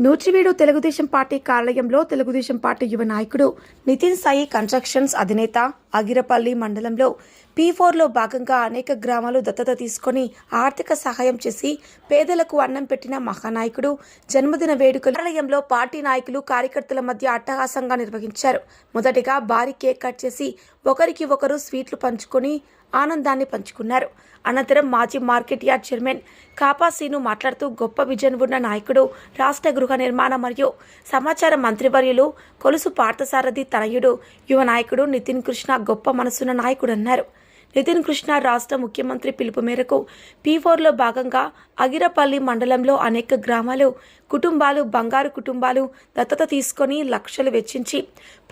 నూచివీడు Telugu Desam party కార్యాలయంలో Telugu Desam party యువ నాయకుడు నితిన్ సాయి కన్స్ట్రక్షన్స్ అధినేత అగిరపల్లి మండలంలో పీ ఫోర్లో భాగంగా అనేక గ్రామాలు దత్తత తీసుకొని ఆర్థిక సహాయం చేసి పేదలకు అన్నం పెట్టిన మహానాయకుడు జన్మదిన వేడుక కార్యాలయంలో పార్టీ నాయకులు కార్యకర్తల మధ్య అట్టహాసంగా నిర్వహించారు. మొదటిగా భారీ కేక్ కట్ చేసి ఒకరికి ఒకరు స్వీట్లు పంచుకొని ఆనందాన్ని పంచుకున్నారు. అనంతరం మాజీ మార్కెట్ యార్డ్ చైర్మన్ కాపాసీను మాట్లాడుతూ గొప్ప విజన్ ఉన్న నాయకుడు రాష్ట్ర గృహ నిర్మాణ మరియు సమాచార మంత్రివర్యులు కొలుసు పార్థసారథి తనయుడు యువ నాయకుడు నితిన్ కృష్ణ గొప్ప మనసున్న నాయకుడు అన్నారు నితిన్ కృష్ణ రాష్ట్ర ముఖ్యమంత్రి పిలుపు మేరకు పీ ఫోర్లో భాగంగా అగిరపల్లి మండలంలో అనేక గ్రామాలు కుటుంబాలు బంగారు కుటుంబాలు దత్తత తీసుకొని లక్షలు వెచ్చించి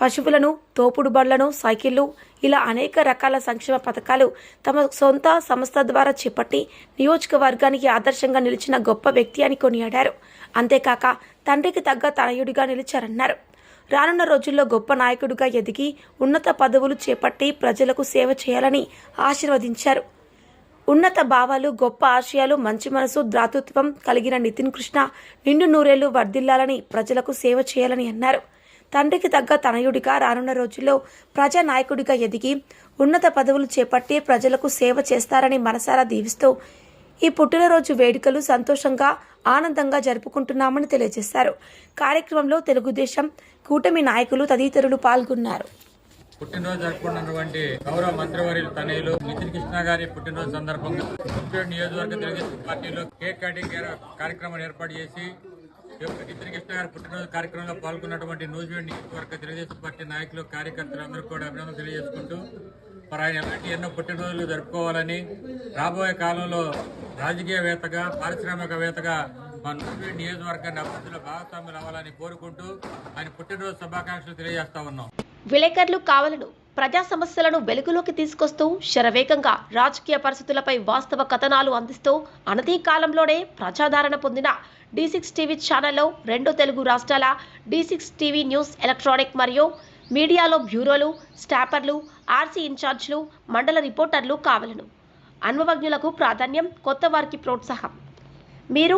పశువులను తోపుడు బండ్లను సైకిళ్ళు ఇలా అనేక రకాల సంక్షేమ పథకాలు తమ సొంత సంస్థ ద్వారా చేపట్టి నియోజకవర్గానికి ఆదర్శంగా నిలిచిన గొప్ప వ్యక్తి అని కొనియాడారు. అంతేకాక తండ్రికి తగ్గ తనయుడిగా నిలిచారన్నారు. రానున్న రోజుల్లో గొప్ప నాయకుడిగా ఎదిగి ఉన్నత పదవులు చేపట్టి ప్రజలకు సేవ చేయాలని ఆశీర్వదించారు. ఉన్నత భావాలు గొప్ప ఆశయాలు మంచి మనసు ద్రాతృత్వం కలిగిన నితిన్ కృష్ణ నిండు నూరేళ్ళు వర్ధిల్లాలని ప్రజలకు సేవ చేయాలని అన్నారు. తండ్రికి తగ్గ తనయుడిగా రానున్న రోజుల్లో ప్రజా నాయకుడిగా ఎదిగి ఉన్నత పదవులు చేపట్టి ప్రజలకు సేవ చేస్తారని మనసారా దీవిస్తూ ఈ పుట్టినరోజు వేడుకలు సంతోషంగా ఆనందంగా జరుపుకుంటున్నామని తెలియజేశారు. కార్యక్రమంలో తెలుగుదేశం కూటమి నాయకులు తదితరులు పాల్గొన్నారు. పుట్టినరోజు జరుపుకున్నటువంటి గౌరవ మంత్రివర్యులు తనయులు నితిన్ కృష్ణ గారి పుట్టినరోజు సందర్భంగా ముప్పేడు నియోజకవర్గ తెలుగుదేశం పార్టీలో కేక్ కటింగ్ కార్యక్రమం ఏర్పాటు చేసి నితిన్ కృష్ణ గారి పుట్టినరోజు కార్యక్రమంలో పాల్గొన్నటువంటి నూజివేడ్ నియోజకవర్గ తెలుగుదేశం పార్టీ నాయకులు కార్యకర్తలు అందరూ కూడా అభినందనలు తెలియజేసుకుంటూ మరి ఆయన ఎలాంటి ఎన్నో పుట్టినరోజులు జరుపుకోవాలని రాబోయే కాలంలో రాజకీయవేత్తగా పారిశ్రామికవేత్తగా మా నూజివేడ్ నియోజకవర్గాన్ని అభివృద్ధిలో భాగస్వాములు అవ్వాలని కోరుకుంటూ ఆయన పుట్టినరోజు శుభాకాంక్షలు తెలియజేస్తా ఉన్నాం. విలేకరులు కావలను ప్రజా సమస్యలను వెలుగులోకి తీసుకొస్తూ శరవేగంగా రాజకీయ పరిస్థితులపై వాస్తవ కథనాలు అందిస్తూ అనతి కాలంలోనే ప్రజాదరణ పొందిన డి సిక్స్ టీవీ ఛానల్లో రెండు తెలుగు రాష్ట్రాల D six TV news electronic మరియు మీడియాలో బ్యూరోలు స్టాపర్లు ఆర్సీ ఇన్ఛార్జ్లు మండల రిపోర్టర్లు కావలను. అనుభవజ్ఞులకు ప్రాధాన్యం కొత్త వారికి ప్రోత్సాహం. మీరు